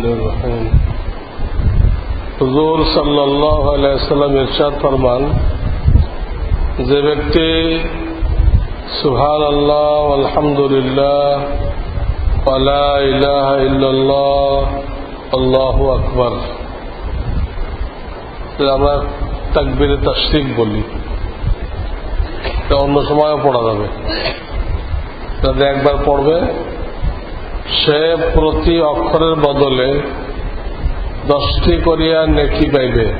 الرحمن الرحيم হুজুর সাল্লাহ আলাইসাল্লাম ইরশাদ ফরমান যে ব্যক্তি সুহান আল্লাহ আলহামদুলিল্লাহ আলা ইলাহা ইল্লাল্লাহ আল্লাহু আকবার আমরা তাকবিরে তাশরিক বলি এটা অন্য সময়ও পড়া যাবে যাতে একবার পড়বে সে প্রতি অক্ষরের বদলে দশটি করিয়া নেকি পাইবে।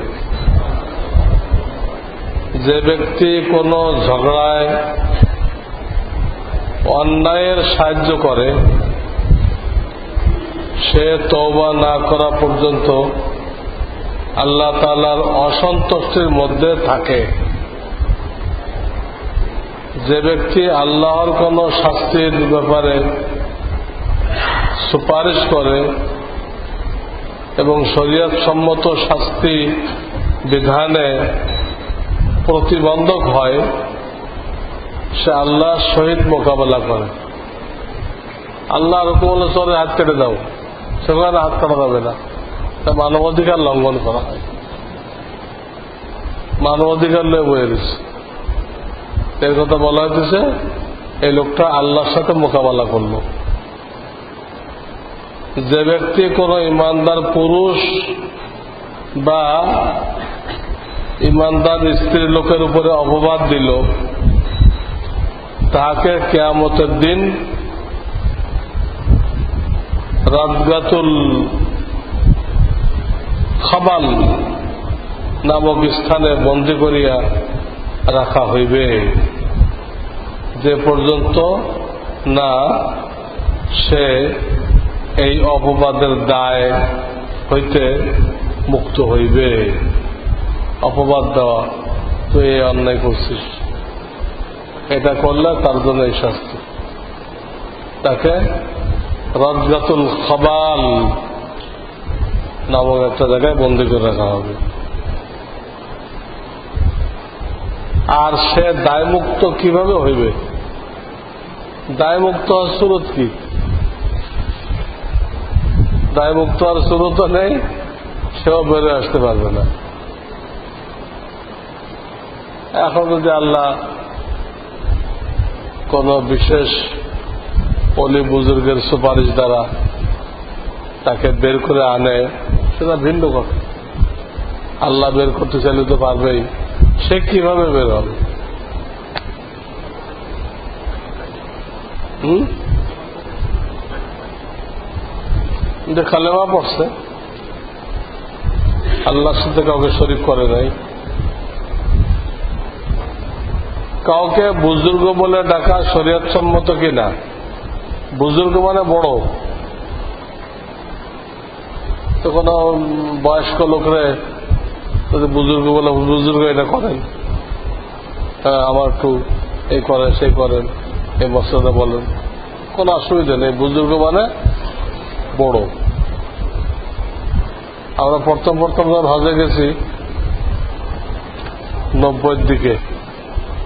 যে ব্যক্তি কোনো ঝগড়ায় অন্যায়ের সাহায্য করে, সে তওবা না করা পর্যন্ত আল্লাহ তালার অসন্তুষ্টির মধ্যে থাকে। যে ব্যক্তি আল্লাহর কোন শাস্তির ব্যাপারে সুপারিশ করে এবং শরীয়ত সম্মত শাস্তি বিধানে প্রতিবন্ধক হয়, সে আল্লাহ শহীদ মোকাবেলা করে। আল্লাহ রকম চলে হাত কেটে দাও, সেখানে হাত কাটা যাবে না। তা মানবাধিকার লঙ্ঘন করা হয়। মানবাধিকার লয়ে বয়ে দিচ্ছে এর কথা বলা হইতেছে, এই লোকটা আল্লাহর সাথে মোকাবেলা করল। যে ব্যক্তি কোন ইমানদার পুরুষ বা ইমানদার স্ত্রীর লোকের উপরে অপবাদ দিল, তাহাকে কেয়ামতের দিন রাতগাতুল খাবাল নামক স্থানে বন্দী করিয়া রাখা হইবে। যে পর্যন্ত না সে এই অপবাদের দায় হইতে মুক্ত হইবে। অপবাদ দেওয়া তুই এই অন্যায় করছিস। এটা করলে তার জন্য এই শাস্তি। তাকে রজগাতুল খবাল নামক একটা জায়গায় বন্দি করে রাখা হবে। আর সে দায়মুক্ত কীভাবে হইবে? দায়মুক্ত হওয়ার সুরত কি? দায়মুক্ত আর সুরত নেই, সেও বেরো আসতে পারবে না। এখন যদি আল্লাহ কোন বিশেষ অলি বুজুর্গের সুপারিশ দ্বারা তাকে বের করে আনে, সেটা ভিন্ন কথা। আল্লাহ বের করতে চাইলে তো পারবেই, সে কীভাবে বের হবে? যে কালেমা পড়ছে। আল্লাহর সাথে কাউকে শরিক করে নাই। কাউকে বুজুর্গ বলে ডাকা শরীয়ত সম্মত কিনা? বুজুর্গ মানে বড়। তো কোন বয়স্ক লোকরে যদি বুজুর্গ বলে বুজুর্গ, এটা করেন। আমার একটু এই করেন সেই করেন এই মশলাটা বলেন। কোনো অসুবিধা নেই। বুজুর্গ মানে বড়। আমরা প্রথম প্রথম হজে গেছি, নব্বইয়ের দিকে,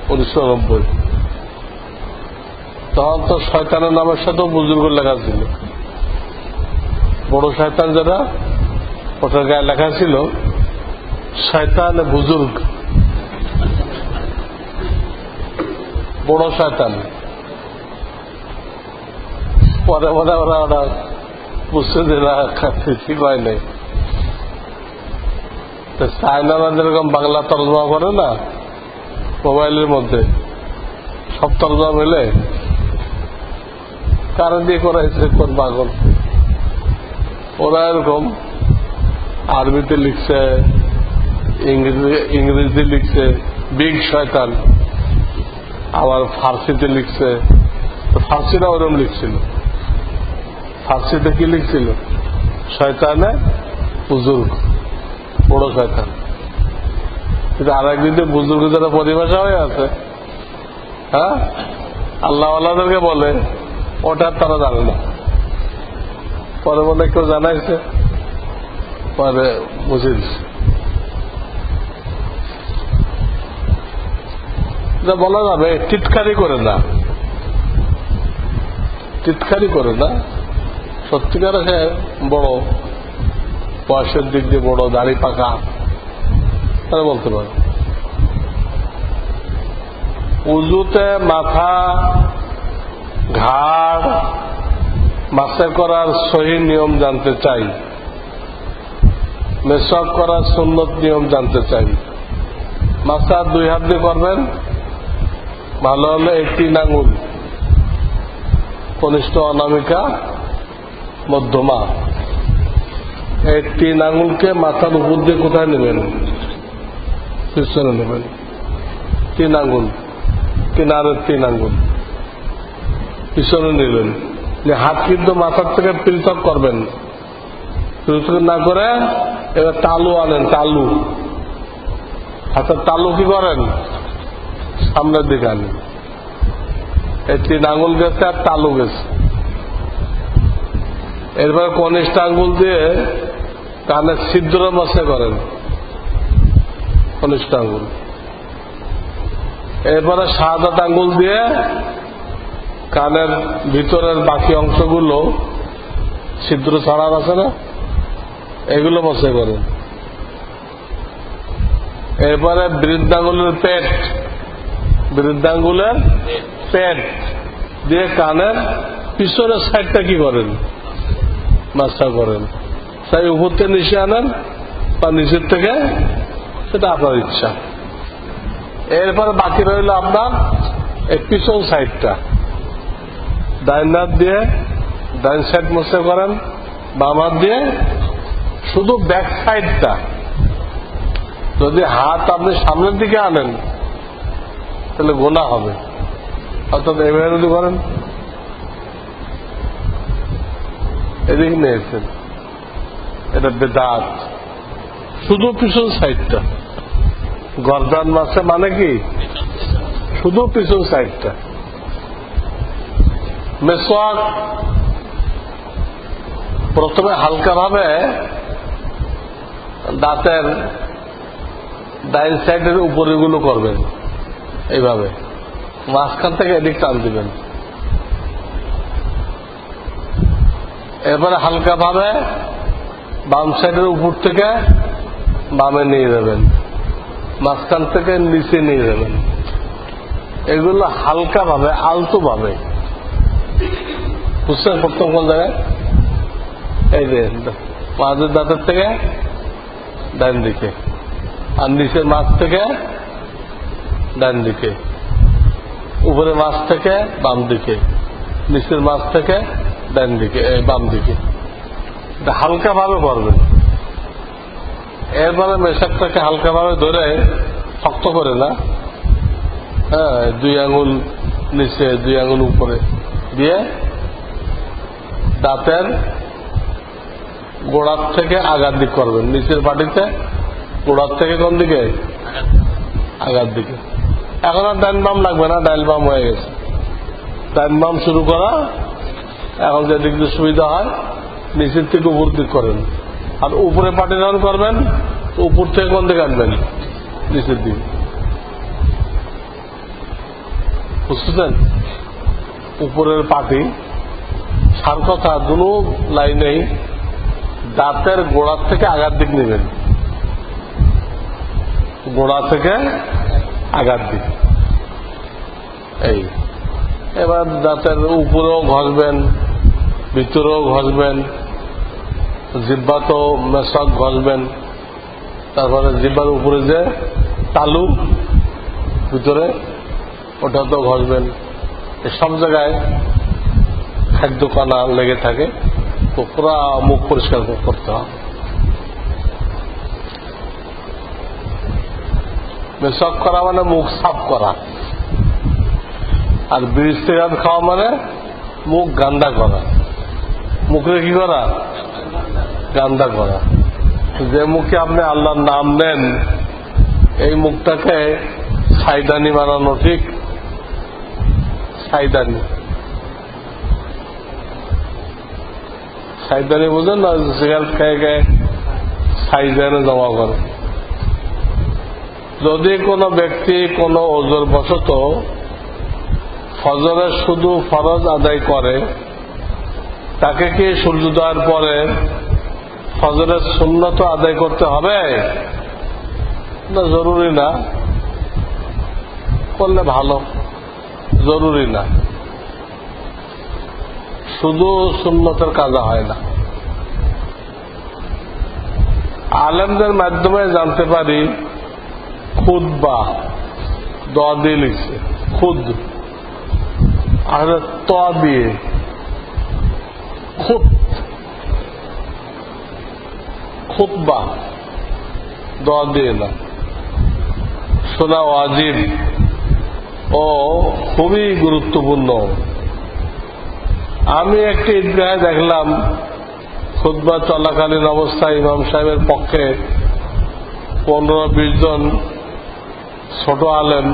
উনিশশো নব্বই। তখন তো শয়তানের নামের সাথেও বুজুর্গ লেখা ছিল। বড় শয়তান যারা, ওটার গায়ে লেখা ছিল, শয়তান বুজুর্গ। বড় শয়তান। পরে পরে ওরা ওরা যে না ঠিক হয় নাই। চায়নারা যেরকম বাংলা তর্জমা করে না? মোবাইলের মধ্যে। সব তর্জমা মিলে? কারণ দিয়ে করাইছে কোন পাগল? ওরা এরকম আরবিতে লিখছে, ইংরেজি, ইংরেজিতে লিখছে, বিগ শয়তান। আবার ফার্সিতে লিখছে। ফার্সিরা ওরম লিখছিল। ফার্সিতে কি লিখছিল? শয়তানে বুজুর্গ। বড় শয়তান। কিন্তু আর একদিন তো বুজুর্গ যারা পরিভাষা হয়ে আছে। হ্যাঁ? আল্লাহ আল্লাহদেরকে বলে, ওটা তারা জানে না। পরে মনে কেউ জানাইছে, পরে বুঝে দিচ্ছে বলা যাবে, টিটকারি করে না। টিটকারি করে না। সত্যিকার সে বড় বয়সের দিক দিয়ে বড়, দাড়ি পাকা। তারা বলতে পারে। উজুতে মাথা, ঘাড় মাসে করার সহি নিয়ম জানতে চাই। মেসক করার সুন্নত নিয়ম জানতে চাই। মাসা দুই হাত দিয়ে করবেন, ভালো হলে একটি নাঙুল কনিষ্ঠ অনামিকা, মধ্যমা। এই তিন আঙুলকে মাথার উপর দিয়ে কোথায় নেবেন? পিছনে নেবেন। তিন আঙুল কিনারের তিন আঙুল পিছনে নেবেন। যে হাত কিন্তু মাথার থেকে পৃথক করবেন। পৃথক না করে এবার তালু আনেন, তালু। হাতের তালু কি করেন? সামনের দিকে আনেন। এই তিন আঙুল গেছে আর তালু গেছে। এরপর কনিষ্ঠ আঙ্গুল দিয়ে কানের ছিদ্র মশে করেন কনিষ্ঠ আঙ্গুল এরপরে সাদাত আঙ্গুল দিয়ে কানের ভিতরের বাকি অংশগুলো ছিদ্র ছাড়ার আছে না? এগুলো মশে করেন। এরপরে বৃদ্ধাঙ্গুলের পেট বৃদ্ধাঙ্গুলের পেট দিয়ে কানের পিছনের সাইডটা কি করেন? মাস্টার করেন। তাই উপর থেকে নিচে আনেন বা নিচের থেকে, সেটা আপনার ইচ্ছা। এরপরে বাকি রইল আপনার পিছন সাইডটা। ডাইন হাত দিয়ে, ডাইন সাইড মশে করেন বাম হাত দিয়ে। শুধু ব্যাক সাইডটা। যদি হাত আপনি সামনের দিকে আনেন, তাহলে গোনা হবে। অর্থাৎ এভাবে যদি করেন, এদিকে নিয়েছেন এটা বেদাত। শুধু পিছন সাইডটা। গরদান মাসে মানে কি? শুধু পিছন সাইডটা। মেসওয়াক প্রথমে হালকাভাবে দাঁতের ডাইন সাইডের উপরেগুলো করবেন এইভাবে। মাঝখান থেকে এদিক টান দিবেন। এরপরে হালকাভাবে বাম সাইডের উপর থেকে বামে নিয়ে যাবেন। মাঝখান থেকে নিচে নিয়ে যাবেন। এগুলো হালকাভাবে, আলতোভাবে। বুঝছেন প্রথম কোন জায়গায়? এই যে, মাঝের দাঁতের থেকে ডান দিকে। আর নিচের মাছ থেকে ডান দিকে। উপরে মাছ থেকে বাম দিকে। নিচের মাছ থেকে ডান দিকে বাম দিকে। হালকাভাবে করবেন এরপরে মেশাকটাকে হালকাভাবে ধরে শক্ত করে না। হ্যাঁ দুই আঙুল নিচে, দুই আঙুল উপরে দিয়ে দাঁতের গোড়ার থেকে আগার দিক করবেন। নিচের বাটিতে গোড়ার থেকে কোন দিকে? আগার দিকে। এখন আর ডাইন বাম লাগবে না, ডাইল বাম হয়ে গেছে। ডাইন বাম শুরু করা, এখন যেদিক দিয়ে সুবিধা হয় নিচের থেকে উপর দিক করেন। আর উপরে পাটি যখন করবেন উপর থেকে কোন দিকে আনবেন? নিচের দিকে। বুঝতেছেন? উপরের পাটি, সার কথা, দুনো লাইনেই দাঁতের গোড়ার থেকে আগার দিক নেবেন। গোড়া থেকে আগার দিক। এই। এবার দাঁতের উপরেও ঘষবেন, ভিতরেও ঘষবেন। জিব্বাতেও মেশক ঘষবেন, তারপরে জিব্বার উপরে যে তালু ভিতরে ওটাতেও ঘষবেন। সব জায়গায় খাদ্য কানা লেগে থাকে, তো পুরা মুখ পরিষ্কার করতে হবে। মেশক করা মানে মুখ সাফ করা। আর সিগারেট খাওয়া মানে মুখ গান্দা করা। মুখে কি করা? গান্দা করা। যে মুখে আপনি আল্লাহর নাম নেন, এই মুখটাকে সাইদানি বানানো, ঠিক? সাইদানি। সাইদানি বুঝেন না, সিগারেট খেয়ে খেয়ে সাইদানে জমা করে। যদি কোনো ব্যক্তি কোনো ওজোর বশত ফজরে শুধু ফরজ আদায় করে তাকে কি সূর্যোদয়ের পরে ফজরের সুন্নত আদায় করতে হবে? না, জরুরি না। করলে ভালো। জরুরি না। শুধু সুন্নতের কাজা হয় না। আলেমদের মাধ্যমে জানতে পারি খুদ বা দ দিয়ে লিখছে। খুদ। আর ত দিয়ে। খুদ খুতবা দ দিয়ে না। শোনা ওয়াজিব ও খুবই গুরুত্বপূর্ণ। আমি একটি ঈদগাহে দেখলাম খুদ্া চলাকালীন অবস্থায় ইমাম সাহেবের পক্ষে পনেরো, বিশ জন ছোট আলেম,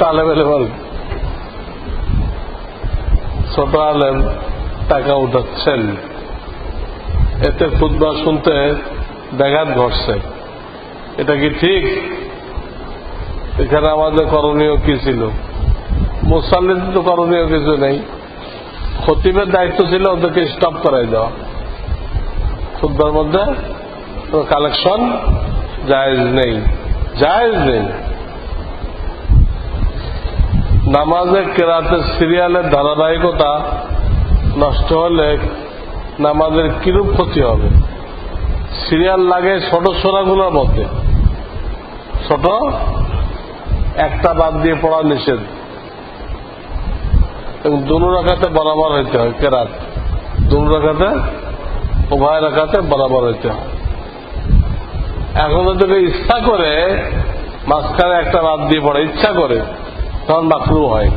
তালেম এলেম ছোট আলেম টাকা উঠাচ্ছেন এতে খুদ্া শুনতে ব্যাঘাত ঘটছে। এটা কি ঠিক? এখানে আমাদের করণীয় কি ছিল? মুসাল্লিদ তো করণীয় কিছু নেই। খতিবের দায়িত্ব ছিল ওদেরকে স্টপ করাই দেওয়া। খুদ্বার মধ্যে কালেকশন জায়েজ নেই। জায়েজ নেই। নামাজে কেরাতের সিরিয়ালের ধারাবাহিকতা নষ্ট হলে নামাজের কিরূপ ক্ষতি হবে? সিরিয়াল লাগে ছোট সোরাগুলোর মধ্যে। ছোট? একটা বাদ দিয়ে পড়া নিষেধ। এবং দুনো রাখাতে বরাবর হইতে হয়, কেরাত। দুনো রাখাতে উভয় রাখাতে বরাবর হইতে হয়। এখন যদি ইচ্ছা করে, মাঝখানে একটা বাদ দিয়ে পড়ে, ইচ্ছা করে, তখন মাকরু হয়।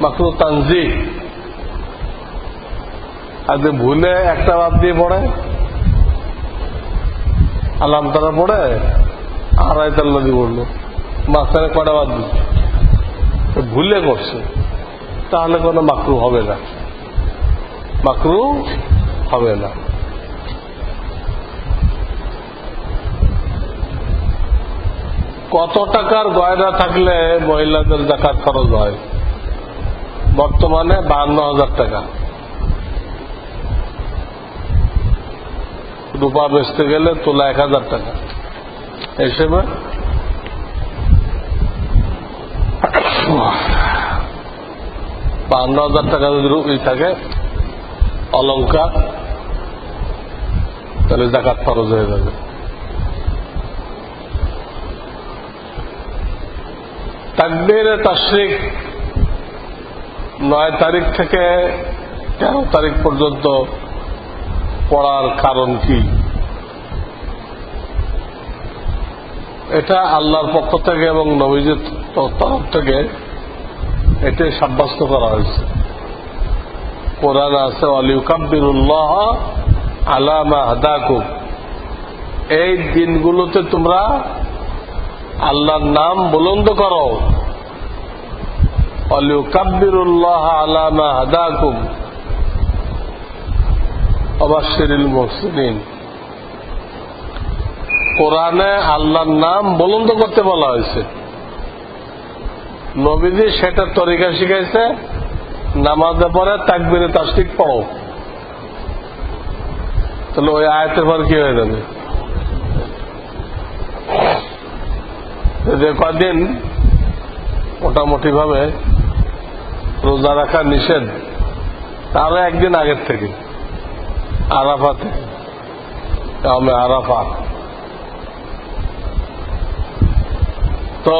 মাকরু তানজি আর যে ভুলে একটা বাদ দিয়ে পড়ে আলাম তারা পড়ে, আড়াই তাল্লা দিয়ে পড়ল, মাঝখানে কটা বাদ দিচ্ছে ভুলে করছে। তাহলে কোনো মাকরু হবে না। মাকরু হবে না। কত টাকার গয়না থাকলে মহিলাদের জাকাত খরচ হয়? বর্তমানে বান্ন হাজার টাকা। রূপা বেচতে গেলে তোলা এক হাজার টাকা। হিসেবে বান্ন হাজার টাকা যদি রুপি থাকে অলঙ্কার তাহলে জাকাত খরচ হয়ে যাবে। তাকবীরে তাশরিক নয় তারিখ থেকে তেরো তারিখ পর্যন্ত পড়ার কারণ কি? এটা আল্লাহর পক্ষ থেকে এবং নবীজির তরফ থেকে এটাই সাব্যস্ত করা হয়েছে। কোরআন আছে অলিউকাব্বিরুল্লাহ আলামা হাদাকুম। এই দিনগুলোতে তোমরা আল্লাহর নাম বুলন্দ করো। অলিউকাব্বিরুল্লাহ আলামা হাদাকুম। অবাশিরিল মুহসিনিন। কোরআনে আল্লাহর নাম বুলন্দ করতে বলা হয়েছে। নবীজি সেটার তরিকা শিখাইছে নামাজে পরে তাকবিরে তাস্তিক পড়ো। তাহলে ওই আয়তের পর কি হয়ে যাবে? যে কদিন মোটামুটি ভাবে রোজা রাখা নিষেধ, তারও একদিন আগের থেকে। আরাফা থেকে আমি আরাফা। তো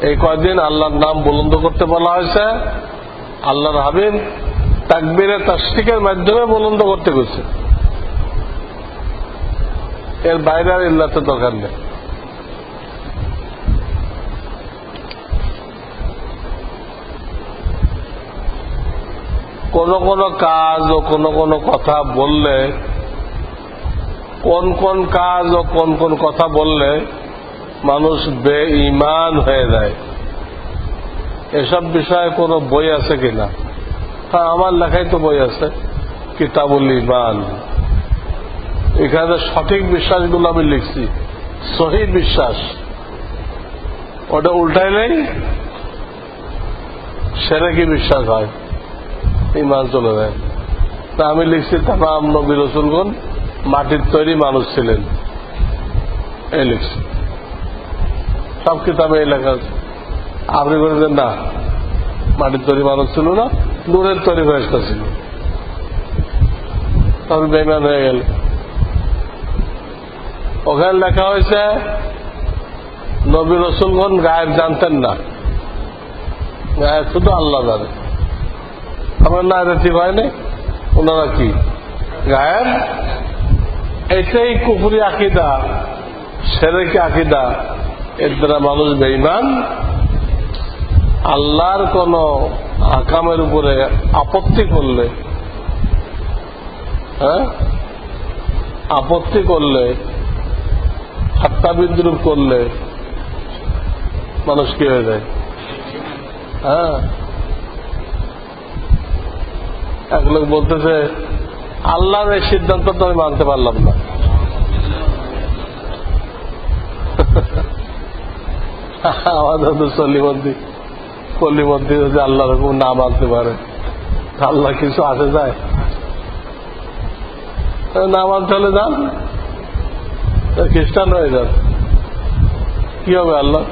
এই কয়দিন আল্লাহর নাম বুলন্দ করতে বলা হয়েছে, আল্লাহর হাবিব তাকবিরে তাস্তিকের মাধ্যমে বুলন্দ করতে গেছে। এর বাইরে আর ইল্লাতে দরকার নেই। কোন কোন কাজ ও কোন কোন কথা বললে, কোন কোন কাজ ও কোন কোন কথা বললে মানুষ বে ইমান হয়ে যায়। এসব বিষয়ে কোনো বই আছে কিনা হ্যাঁ আমার লেখাই তো বই আছে, কিতাবুল ইমান এখানে সঠিক বিশ্বাসগুলো আমি লিখছি, সহি বিশ্বাস। ওটা উল্টাই নেই, সেরে কি বিশ্বাস হয়? ইমান চলে যায়। তা আমি লিখছি, তামাম নবী রসুলগণ মাটির তৈরি মানুষ ছিলেন। এই লিখছি। সব কিতাবে এই লেখা আছে। আপনি বলেছেন, না, মাটির তৈরি মানুষ ছিল না, নূরের তৈরি ফেরস্তা ছিল। তখন বেমান হয়ে গেল। ওখানে লেখা হয়েছে, নবী রসুলগণ গায়েব জানতেন না। গায়েব শুধু আল্লাহ জানে। না হয়নি ওনারা কি? এটাই কুপুরি আকিদা আকিদা। এর দ্বারা মানুষ বেইমান আল্লাহর কোন আকামের উপরে আপত্তি করলে হ্যাঁ? আপত্তি করলে, হত্যা বিদ্রুপ করলে মানুষ কি হয়ে যায়? হ্যাঁ? এক লোক বলতেছে আল্লাহর এই সিদ্ধান্ত তো আমি মানতে পারলাম না। আমাদের তো চল্লিবন্দি কল্লিবন্দি যদি আল্লাহ রকম না মানতে পারে, আল্লাহ কিছু আসে যায়? না মানতে হলে যান। খ্রিস্টান হয়ে যান। কি হবে আল্লাহ?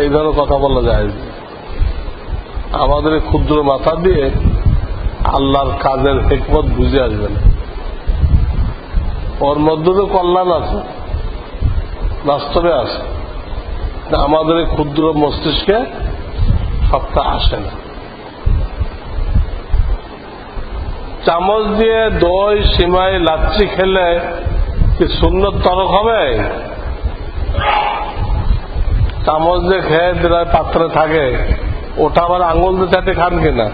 এই ধরনের কথা বলা যায়। আমাদের ক্ষুদ্র মাথা দিয়ে আল্লাহর কাজের হেকমত বুঝে আসবে না ওর মধ্যে তো কল্যাণ আছে, বাস্তবে আছে। আমাদের ক্ষুদ্র মস্তিষ্কে সবটা আসে না। চামচ দিয়ে দই, সিমাই, লাচ্ছি খেলে কি সুন্দর তরক হবে? চামচ দিয়ে খেয়ে পাত্রে থাকে। ওটা আবার আঙুল দিয়ে চাটে খান কিনা।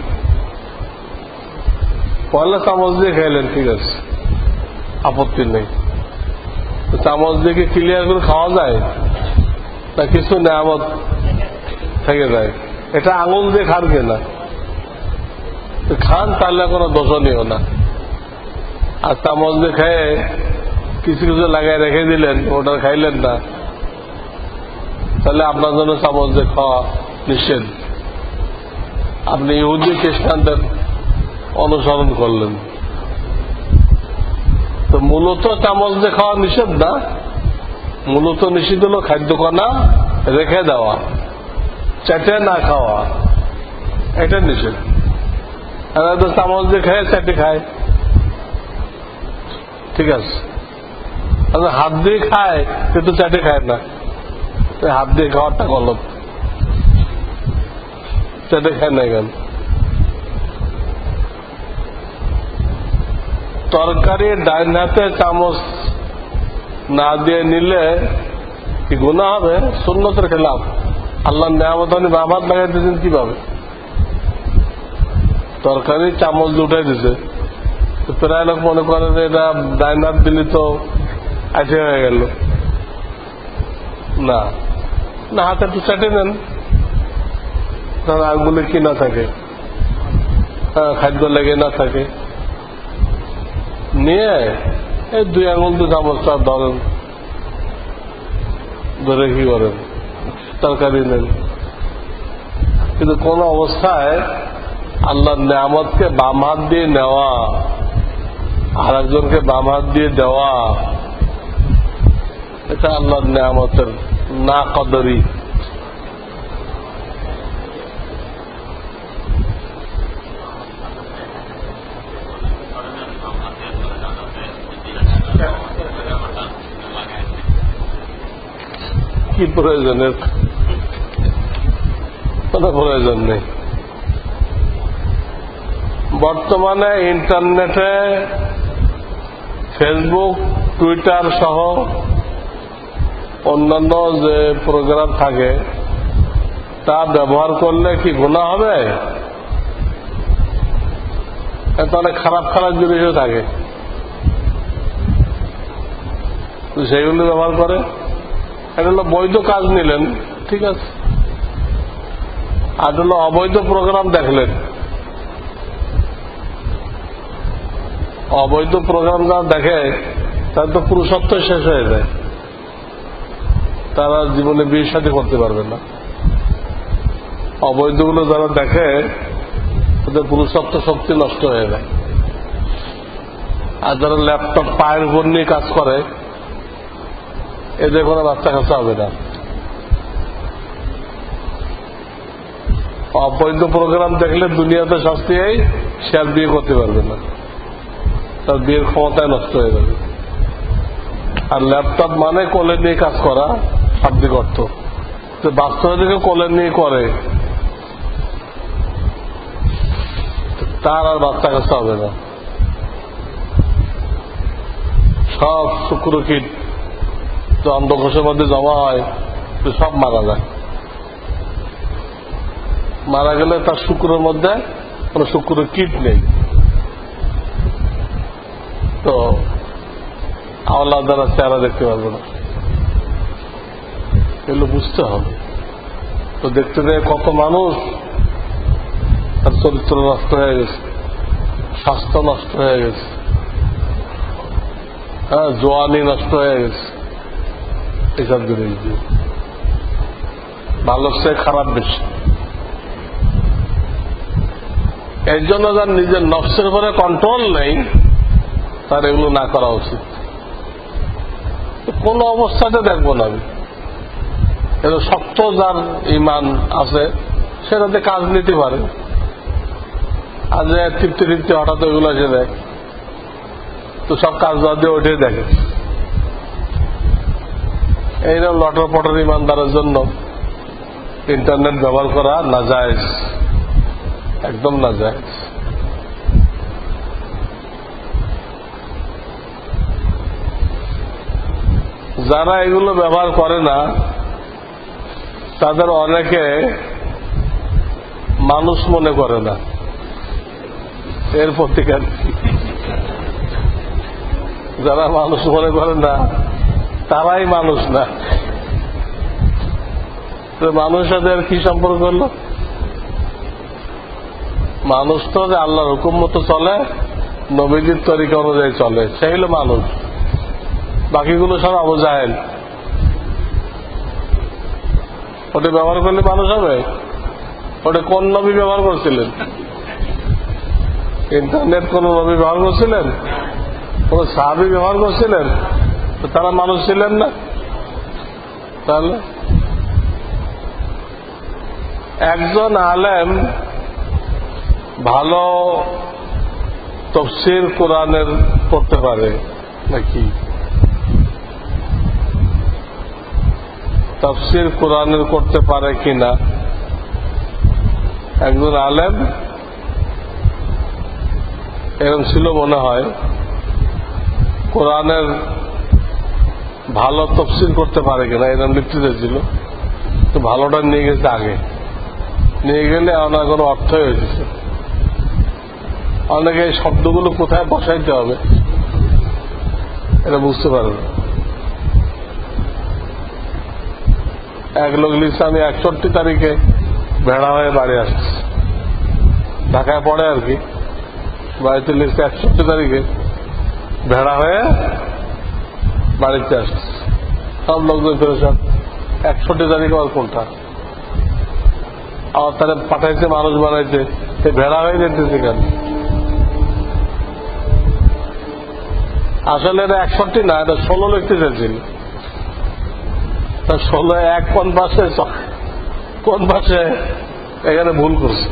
পয়লা চামচ দিয়ে খেলেন, ঠিক আছে। আপত্তি নেই। চামচ দিয়ে ক্লিয়ার করে খাওয়া যায়? না, কিছু নেয়ামত থেকে যায়। এটা আঙুল দিয়ে খান কিনা? খান, তাহলে কোনো দোষণীয় না। আর চামচ দিয়ে খেয়ে কিছু কিছু লাগাই রেখে দিলেন, ওটা খাইলেন না। তাহলে আপনার জন্য চামচ দিয়ে খাওয়া নিষেধ। আপনি ইহুদি খ্রিস্টানদের অনুসরণ করলেন। তো মূলত চামচ দিয়ে খাওয়া নিষেধ না। মূলত নিষিদ্ধ হলো খাদ্যকণা রেখে দেওয়া, চেটে না খাওয়া। এটা নিষেধ। এরা তো চামচ দিয়ে খায়, চেটে খায়। ঠিক আছে। হাত দিয়ে খায়, কিন্তু চেটে খায় না। হাত দিয়ে খাওয়াটা গলত। চেটে খায় না কেন? তরকারি ডাইন হাতে চামচ না দিয়ে নিলে কি গুণা হবে? সুন্নতের খেলাফ। আল্লাহ নেয়ামত আপনি বাম হাত লাগাই দিয়েছেন কীভাবে? তরকারি চামচ উঠাই দিছে প্রায় লোক মনে করে যে এটা ডাইন হাত দিলে তো আঠে হয়ে গেল। না। না, হাতে একটু চাটে নেন তার আঙ্গুলে কি না থাকে? হ্যাঁ, খাদ্য লেগে না থাকে। নিয়ে এই দুই আঙুল দিয়ে চামচটা ধরেন। ধরে কি করেন? তরকারি নেন। কিন্তু কোন অবস্থায় আল্লাহর নিয়ামতকে বাম হাত দিয়ে নেওয়া আর একজনকে বাম হাত দিয়ে দেওয়া এটা আল্লাহর নিয়ামতের না কদরি কি প্রয়োজনের কোনো প্রয়োজন নেই। বর্তমানে ইন্টারনেটে ফেসবুক, টুইটার সহ অন্যান্য যে প্রোগ্রাম থাকে, তা ব্যবহার করলে কি গুণা হবে? অনেক খারাপ খারাপ জিনিসও থাকে। সেগুলো ব্যবহার করে এটা হলো বৈধ কাজ নিলেন। ঠিক আছে। আর হলো অবৈধ প্রোগ্রাম দেখলেন। অবৈধ প্রোগ্রাম যারা দেখে তার তো পুরুষত্ব শেষ হয়ে যায়। তারা জীবনে বিয়ের সাথে করতে পারবে না। অবৈধগুলো যারা দেখে ওদের পুরুষত্ব শক্তি নষ্ট হয়ে যায়। আর যারা ল্যাপটপ পায়ের উপর নিয়ে কাজ করে এদের কোনো বাচ্চা কাচ্চা হবে না। অবৈধ প্রোগ্রাম দেখলে দুনিয়াতে শাস্তি এই, সে আর বিয়ে করতে পারবে না। তার বিয়ের ক্ষমতায় নষ্ট হয়ে যাবে। আর ল্যাপটপ মানে কোলে নিয়ে কাজ করা শাব্দিক অর্থ। তো বাস্তবে দিকে কোলে নিয়ে করে। তার আর বাচ্চা কাচ্চা হবে না। সব শুক্র কীট তো অন্ধকোষের মধ্যে জমা হয়, তো সব মারা যায়। মারা গেলে তার শুক্রের মধ্যে কোন শুক্র কীট নেই। তো আল্লাহ দ্বারা চেহারা দেখতে পারব না। এগুলো বুঝতে হবে। তো দেখতে দেয় কত মানুষ তার চরিত্র নষ্ট হয়ে গেছে, স্বাস্থ্য নষ্ট হয়ে গেছে হ্যাঁ জোয়ানি নষ্ট হয়ে গেছে। এসব জিনিস দিয়ে ভালো সে খারাপ বেশি। এর জন্য যার নিজের নফসের উপরে কন্ট্রোল নেই, তার এগুলো না করা উচিত। কোন অবস্থাতে দেখব না আমি। এটা শক্ত যার ইমান আছে সেটাতে কাজ নিতে পারে। আর যে তৃপ্তি তৃপ্তি হঠাৎ ওইগুলো এসে দেয়। তো সব কাজ বাদ দিয়ে ওঠে দেখে। এইরকম লটর পটর ইমানদারের জন্য ইন্টারনেট ব্যবহার করা না যায় একদম না যায় যারা এগুলো ব্যবহার করে না, তাদের অনেকে মানুষ মনে করে না। এর প্রতিকার যারা মানুষ মনে করে না তারাই মানুষ না। তো মানুষের সাথে কি সম্পর্ক হলো? মানুষ তো যে আল্লাহর হুকুম মতো চলে, নবীজির তরিকা অনুযায়ী চলে, সেই হলো মানুষ। বাকিগুলো সব আবু জাহেল। ওটা ব্যবহার করলে মানুষ হবে? ওটা কোন নবী ব্যবহার করছিলেন? ইন্টারনেট কোন নবী ব্যবহার করছিলেন? কোন সাহাবি ব্যবহার করছিলেন? তো তারা মানুষ ছিলেন না। তাহলে? একজন আলেম ভালো তফসির কোরআনের করতে পারে নাকি? তফসির কোরআনের করতে পারে কিনা? একজন আলেম এরকম ছিল মনে হয়। কোরআনের ভালো তফসিল করতে পারে কিনা এরকম লিখতে ছিল তো ভালোটা নিয়ে গেছে আগে। নিয়ে গেলে ওনার কোনো অর্থই হয়েছে অনেকে এই শব্দগুলো কোথায় বসাইতে হবে, এটা বুঝতে পারবে এক লোক লিখছে, আমি একষট্টি তারিখে ভেড়া হয়ে বাড়ি আসছি। ঢাকায় পড়ে আর কি। বাড়িতে লিখছে, একষট্টি তারিখে ভেড়া হয়ে বাড়িতে আসছে সব লোকজন ফেরেছেন একষট্টি তারিখ আর কোনটা? আবার তারা পাঠাইছে, মানুষ বানাইছে। সে ভেড়া হয়ে যেতেছে কেন? আসলে এটা একষট্টি না, এটা ষোলো লিখতে চাইছিল ষোলো এক কোন পাশে? কোন পাশে? এখানে ভুল করছে।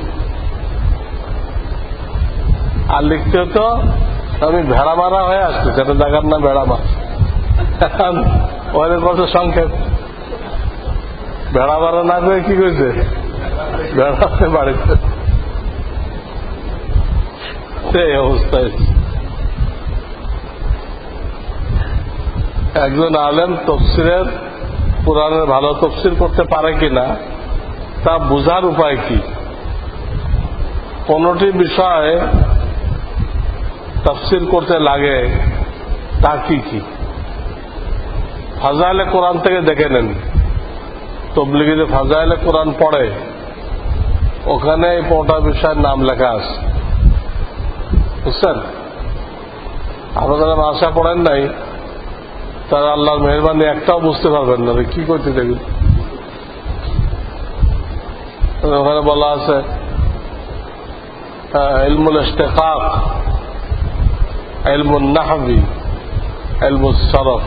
আর লিখতে হতো, আমি ভেড়া মারা হয়ে আসছি যেটা জায়গার নাম ভেড়া মাছ ওদের কত সংক্ষেপ ভেড়া মারা না করে কি করেছে? ভেড়াতে বাড়িতে। সেই অবস্থায়। একজন আলেম তফসিরের কোরআনের ভালো তফসির করতে পারে কিনা, তা বোঝার উপায় কি? কোনটি বিষয় তফসির করতে লাগে, তা কি কি? ফাজাইলে কোরআন থেকে দেখে নেন। তবলিগে যে ফাজাইলে কোরআন পড়ে। ওখানে এই পড়া বিষয়ের নাম লেখা আছে। বুঝছেন? আপনারা যারা ভাষা পড়েন নাই, তারা আল্লাহর মেহরবানি একটাও বুঝতে পারবেন না কি করতে দেখুন। ওখানে বলা আছে ইলমুল ইস্তেকাক ইলমুল নাহবি ইলমুল সরফ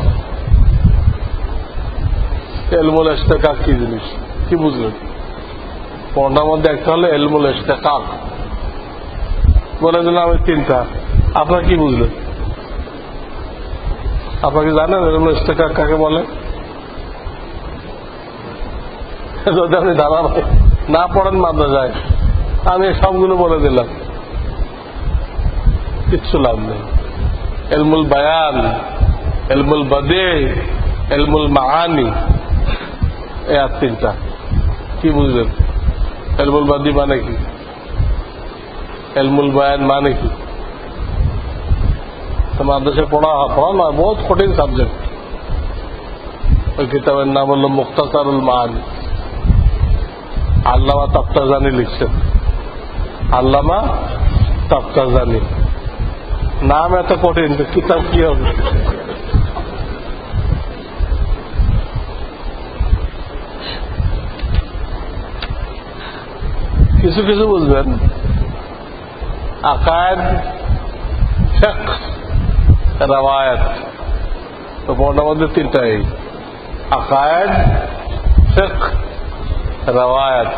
এলমুল ইস্তেকাক কি জিনিস কি বুঝলেন? পড়ার মধ্যে একটা হলো এলমুল ইস্তেকাক বলে দিলাম আমি তিনটা আপনার কি বুঝলেন আপনারা কি জানেন এলমুল ইস্তেকাক কাকে বলে যদি আপনি দাদা ভাই না পড়েন মাদ্রা যায় আমি সবগুলো বলে দিলাম কিচ্ছু লাভ নেই এলমুল বায়ান এলমুল বদে এলমুল মাহানি এ আর কি বুঝলেন? এলমুল বাদি মানে কি? এলমুল বায়ান মানে কি? মাদ্রাসে পড়া পড়া না বহুত কঠিন সাবজেক্ট ওই কিতাবের নাম হলো মুক্তাসারুল মাহানি আল্লামা তপ্তাজানি লিখছেন। আল্লামা তপ্তাজানি নাম এত কঠিন কিতাব কি হবে? কিছু কিছু বুঝবেন আকায়দ রাওয়ায়ত তো পড়ার মধ্যে তিনটাই আকায়দ শেখ রাওয়ায়ত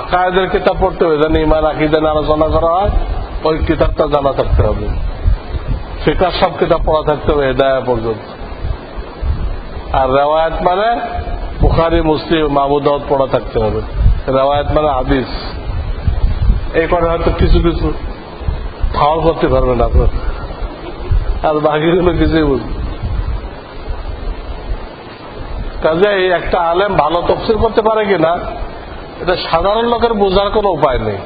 আকায়দের কিতাব পড়তে হবে যেন ইমান আকিদের আলোচনা করা হয়, ওই কিতাবটা জানা থাকতে হবে। ফিকার সব কিতাব পড়া থাকতে হবে, হেদায়া পর্যন্ত। আর রেওয়ায়ত মানে বুখারি, মুসলিম মাহমুদাউদ পড়া থাকতে হবে। রেওয়ায়ত মানে হাদিস। এই করে হয়তো কিছু কিছু ফাওয়ার করতে পারবেন আপনার। আর বাকিগুলো কিছুই বুঝবেন কাজে একটা আলেম ভালো তফসিল করতে পারে কিনা, এটা সাধারণ লোকের বোঝার কোনো উপায় নেই।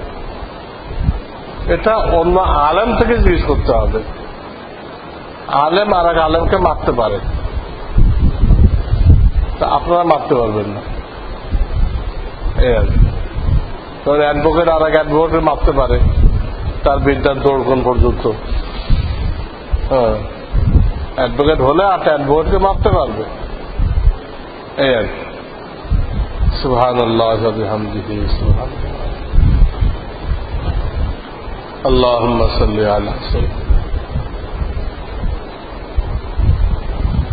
এটা অন্য আলেম থেকে জিজ্ঞেস করতে হবে। আলেম আর এক আলেমকে মারতে পারে। তা আপনারা মারতে পারবেন না। এই আর কি। তবে অ্যাডভোকেট আর এক অ্যাডভোকেটকে মারতে পারে তার বিদ্যার দৌড় কোন পর্যন্ত হ্যাঁ অ্যাডভোকেট হলে আর অ্যাডভোকেটকে মারতে পারবে এই আর কি سبحان الله وبحمده سبحان الله اللهم صل على سيدنا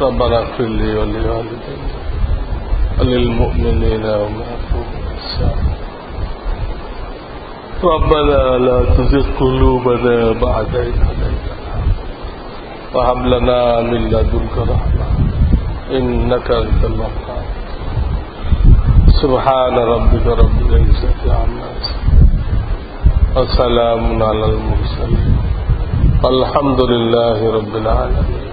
ربنا اغفر لي ولوالدي وللمؤمنين وما ربنا لا تزغ قلوبنا بعد إذ هديتنا وهب لنا من لدنك رحمة إنك أنت الوهاب. سبحان ربك رب العزة عما يصفون. وسلام على المرسلين. والحمد لله رب العالمين.